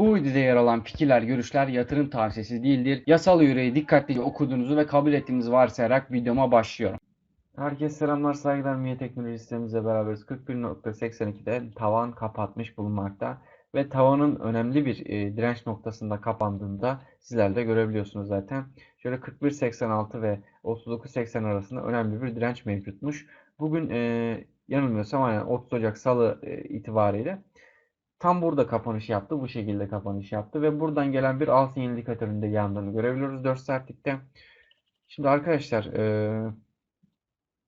Bu videoda yer alan fikirler, görüşler yatırım tavsiyesi değildir. Yasal yüreği dikkatlice okuduğunuzu ve kabul ettiğinizi varsayarak videoma başlıyorum. Herkese selamlar, saygılar. Miye Teknoloji sistemimizle beraberiz. 41.82'de tavan kapatmış bulunmakta. Ve tavanın önemli bir e, direnç noktasında kapandığında sizler de görebiliyorsunuz zaten. Şöyle 41.86 ve 39.80 arasında önemli bir direnç mevcutmuş. Bugün e, yanılmıyorsam aynen 30 Ocak Salı e, itibariyle tam burada kapanış yaptı. Bu şekilde kapanış yaptı ve buradan gelen bir al sinyal indikatöründe yandığını görebiliyoruz 4 saatlikte. Şimdi arkadaşlar e,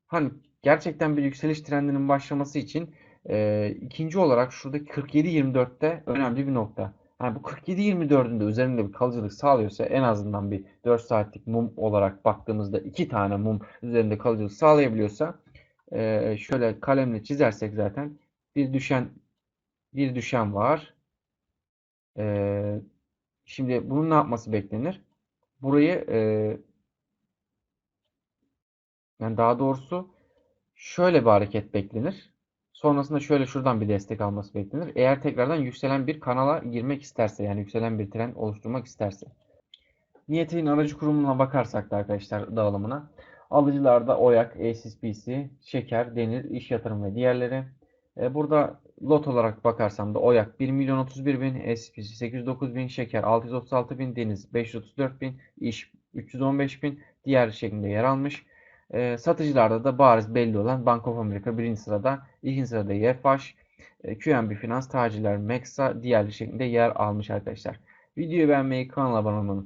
hani gerçekten bir yükseliş trendinin başlaması için e, ikinci olarak şuradaki 47-24'te önemli bir nokta. Yani bu 47-24'ün de üzerinde bir kalıcılık sağlıyorsa en azından bir 4 saatlik mum olarak baktığımızda iki tane mum üzerinde kalıcılık sağlayabiliyorsa e, şöyle kalemle çizersek zaten bir düşen bir düşen var. E, şimdi bunun ne yapması beklenir? Burayı e, yani daha doğrusu şöyle bir hareket beklenir. Sonrasında şöyle şuradan bir destek alması beklenir. Eğer tekrardan yükselen bir kanala girmek isterse yani yükselen bir trend oluşturmak isterse. Niyetin aracı kurumuna bakarsak da arkadaşlar dağılımına. Alıcılarda Oyak, ACSPC, Şeker, Denir, İş Yatırım ve diğerleri. E, burada lot olarak bakarsam da Oyak 1 milyon 31 bin, ACSPC 809 bin, Şeker 636 bin, Deniz 534 bin, İş 315 bin, diğer şeklinde yer almış. E, satıcılarda da bariz belli olan Bank of America birinci sırada, ikinci sırada YFH, e, QNB Finans, Tacirler, Mexa diğer şeklinde yer almış arkadaşlar. Videoyu beğenmeyi, kanala abone unutmayın.